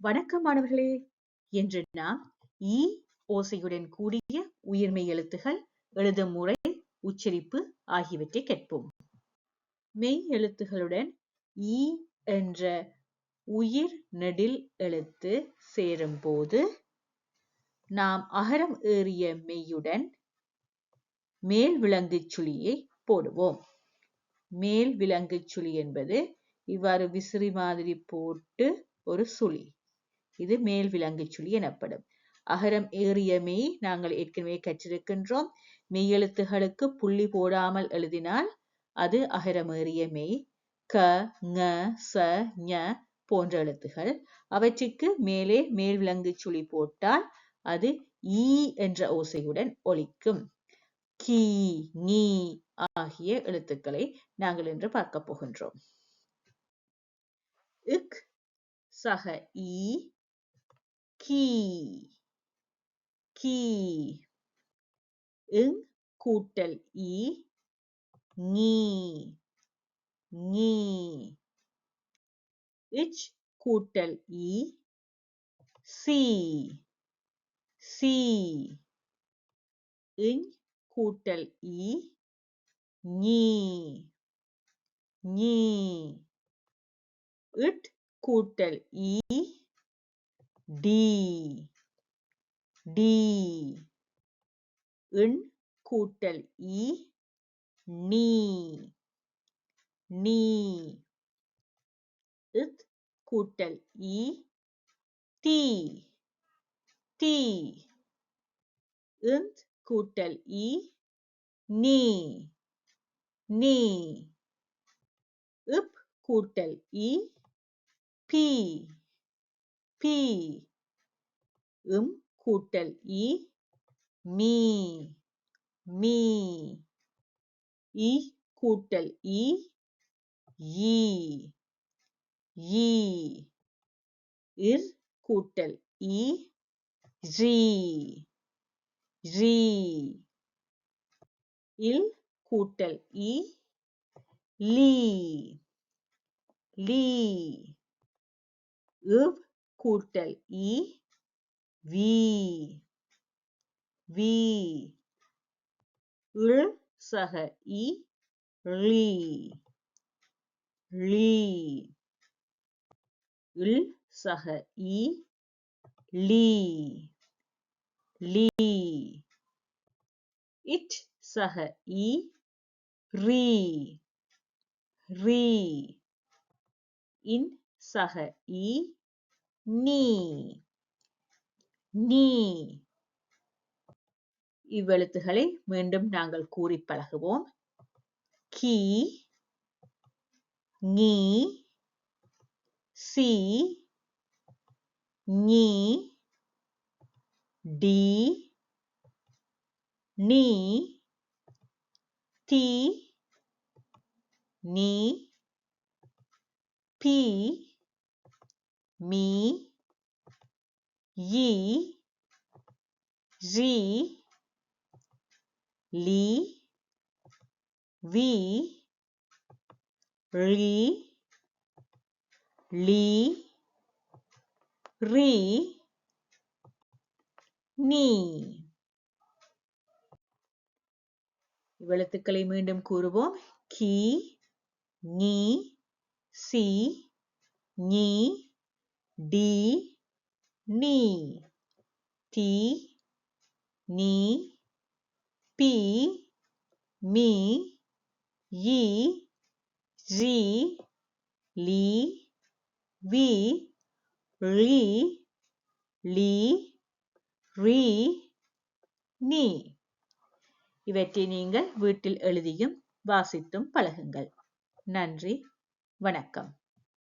வணக்கம் மாணவர்களே என்று நாம் ஈ ஓசையுடன் கூடிய உயிர்மை எழுத்துகள் எழுதும் முறை உச்சரிப்பு ஆகியவற்றை கேட்போம். மெய் எழுத்துகளுடன் ஈ என்ற உயிர் நெடில் எழுத்து சேரும்போது நாம் அகரம் ஏறிய மெய்யுடன் மேல் விலங்கு சுழியை போடுவோம். மேல் விலங்குச் சுழி என்பது இவ்வாறு விசிறி மாதிரி போட்டு ஒரு சுழி. இது மேல் விலங்குச் சுழி எனப்படும். அகரம் ஏறிய மெய் நாங்கள் ஏற்கனவே கற்றிருக்கின்றோம். மெய் எழுத்துகளுக்கு புள்ளி போடாமல் எழுதினால் அது அகரம் ஏறிய மெய் க ங ச ஞ போன்ற எழுத்துகள். அவற்றுக்கு மேலே மேல் விலங்கு சுழி போட்டால் அது ஈ என்ற ஓசையுடன் ஒலிக்கும். கீ நீ ஆகிய எழுத்துக்களை நாங்கள் இன்று பார்க்க போகின்றோம். இக் சக ஈ கீ கீ இங் கூட்டல் இ நீ நீ இச் கூட்டல் இ சி சி இஞ் கூட்டல் இ நீ நீ இட் கூட்டல் இ டி டி இன் கூட்டல் இ நீ. நீ. இத் கூட்டல் இ தீ. தீ. இந்த் கூட்டல் இ நீ. நீ. இப் கூட்டல் இ பி. பி. இம் கூட்டல் இ. மீ. மீ. இ கூட்டல் இ. ஈ. ஈ. இர் கூட்டல் இ. ரீ. ரீ. இல் கூட்டல் இ. லீ. லீ. இவ் கூட்டல் இ வி வி இழ் சக இ ழி ழி இல் சக இ லீ. லீ. இட் சக e, இ e, ரீ. ரீ. இன் சக இ நீ நீ. இவ்வெழுத்துகளை மீண்டும் நாங்கள் கூறி பழகுவோம். கி நீ. சி நீ. டி நீ. தி நீ. பி மீ யி ரி லி வி ழி லீ ரீ நீ இவ்வெழுத்துக்களை மீண்டும் கூறுவோம். கி நீ சி நீ. டி நீ. தி நீ. பி மீ. யி ரி லீ வி. ழி லீ. ரீ நீ. இவற்றை நீங்கள் வீட்டில் எழுதியும் வாசித்தும் பழகுங்கள். நன்றி. வணக்கம்.